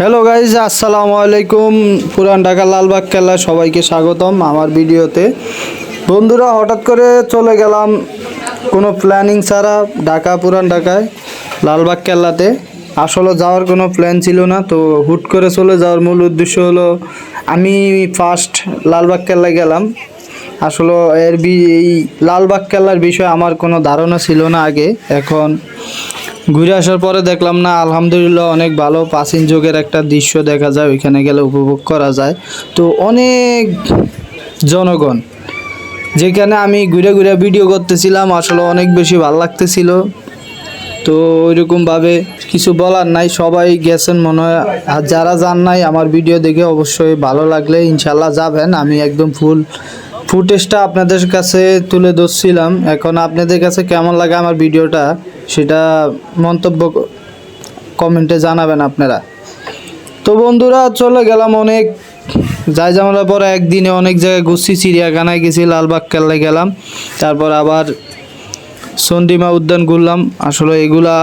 Hello guys আসসালামু আলাইকুম। পুরান ঢাকা লালবাগ কেল্লা সবাইকে স্বাগতম আমার ভিডিওতে। বন্ধুরা, হঠাৎ করে চলে গেলাম কোনো প্ল্যানিং ছাড়া ঢাকা, পুরান ঢাকায়, লালবাগ কেল্লাতে। আসলে যাওয়ার কোনো প্ল্যান ছিল না, তো হুট করে চলে যাওয়ার মূল উদ্দেশ্য হলো, আমি ফার্স্ট লালবাগ কেল্লায় গেলাম। আসলে এর বি এই লালবাগ কেল্লার বিষয়ে আমার কোনো ধারণা ছিল না আগে, এখন ঘুরে আসার পরে দেখলাম, না, আলহামদুলিল্লাহ, অনেক ভালো। প্রাচীন যুগের একটা দৃশ্য দেখা যায়, ওইখানে গেলে উপভোগ করা যায়। তো অনেক জনগণ, যেখানে আমি ঘুরে ঘুরে ভিডিও করতেছিলাম, আসলে অনেক বেশি ভালো লাগতেছিল। তো ওইরকমভাবে কিছু বলার নাই, সবাই গেছেন মনে হয়। আর যারা যান নাই, আমার ভিডিও দেখে অবশ্যই ভালো লাগলে ইনশাল্লাহ যাবেন। আমি একদম ফুল ফুটেজটা আপনাদের কাছে তুলে ধরছিলাম। এখন আপনাদের কাছে কেমন লাগে আমার ভিডিওটা, সেটা মন্তব্য কমেন্টে জানাবেন আপনারা। তো বন্ধুরা, চলে গেলাম অনেক যাই জামালা পরে একদিনে অনেক জায়গায় ঘুরছি, চিড়িয়াখানায় গেছি, লালবাগ কেল্লায় গেলাম। তারপর আবার চন্ডিমা উদ্যান ঘুরলাম। আসলে এগুলা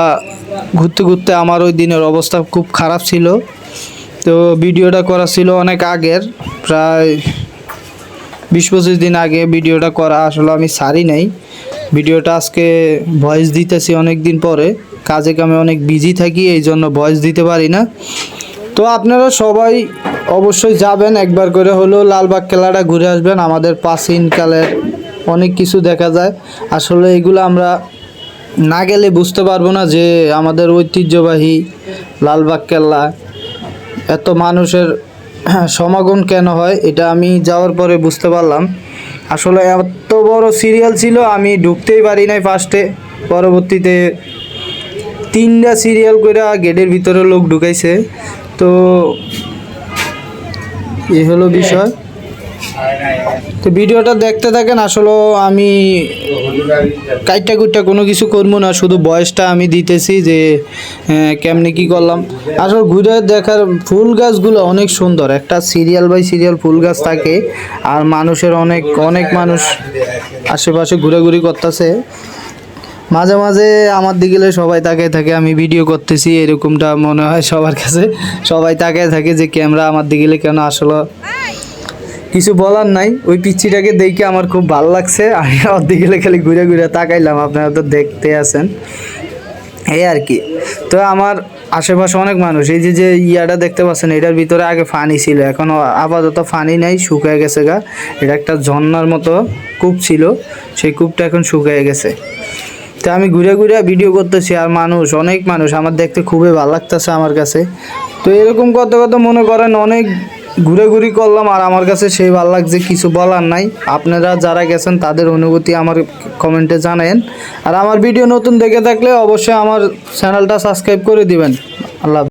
ঘুরতে ঘুরতে আমার ওই দিনের অবস্থা খুব খারাপ ছিল। তো ভিডিওটা করা ছিল অনেক আগের, প্রায় বিশ পঁচিশ দিন আগে ভিডিওটা করা আসলে আমি সারি নাই। ভিডিওটা আজকে ভয়েস দিতেছি অনেক দিন পরে। কাজে কামে অনেক বিজি থাকি এই জন্য ভয়েস দিতে পারি না। তো আপনারা সবাই অবশ্যই যাবেন, একবার করে হলেও লালবাগ খেলাটা ঘুরে আসবেন। আমাদের প্রাচীনকালের অনেক কিছু দেখা যায়। আসলে এগুলো আমরা না গেলে বুঝতে পারব না যে আমাদের ঐতিহ্যবাহী লালবাগ কেল্লা, এত মানুষের সমাগম কেন হয়, এটা আমি যাওয়ার পরে বুঝতে পারলাম। আসলে এত বড় সিরিয়াল ছিল, আমি ঢুকতেই পারি নাই ফার্স্টে পরবর্তীতে তিনটা সিরিয়াল করে গেটের ভিতরে লোক ঢুকাইছে। তো, এ হলো বিষয়। তো ভিডিওটা দেখতে থাকেন আসলে আমি কাইটা কুইটা কোনো কিছু করব না, শুধু বয়সটা আমি দিতেছি যে কেমনে কি করলাম। আসলে ঘুরে দেখার ফুল গাছগুলো অনেক সুন্দর, একটা সিরিয়াল বাই সিরিয়াল ফুল গাছ থাকে, আর মানুষের অনেক অনেক মানুষ আশেপাশে ঘুরাঘুরি করতেছে। মাঝে মাঝে আমার দিকে সবাই তাকায় থাকে, আমি ভিডিও করতেছি, এরকমটা মনে হয় সবার কাছে। সবাই তাকায় থাকে যে, ক্যামেরা আমার দিকে কেন আসলে? কিছু বলার নাই। ওই পিচ্ছিটাকে দেখে আমার খুব ভালো লাগছে। আমি দিকে খালি ঘুরে ঘুরে তাকাইলাম। আপনারা তো দেখতে আছেন। এই আর কি। তো আমার আশেপাশে অনেক মানুষ। এই যে যে ইয়াটা দেখতে পাচ্ছেন, এটার ভিতরে আগে ফানি ছিল। এখন আপাতত ফানি নাই, শুকায় গেছে গা। এটা একটা ঝর্নার মতো কূপ ছিল। সেই কূপটা এখন শুকিয়ে গেছে। তো আমি ঘুরে ঘুরে ভিডিও করতেছি আর মানুষ, অনেক মানুষ। আমার দেখতে খুবই ভালো লাগতেছে আমার কাছে। তো এরকম কত কত মনে করেন, অনেক ঘুরে ঘুরি করলাম আর আমার কাছে সেই ভালো লাগছে কিছু বলার নাই আপনারা যারা গেছেন তাদের অনুভূতি আমার কমেন্টে জানেন আর আমার ভিডিও নতুন দেখে থাকলে অবশ্যই আমার চ্যানেলটা সাবস্ক্রাইব করে দিবেন আল্লাহ।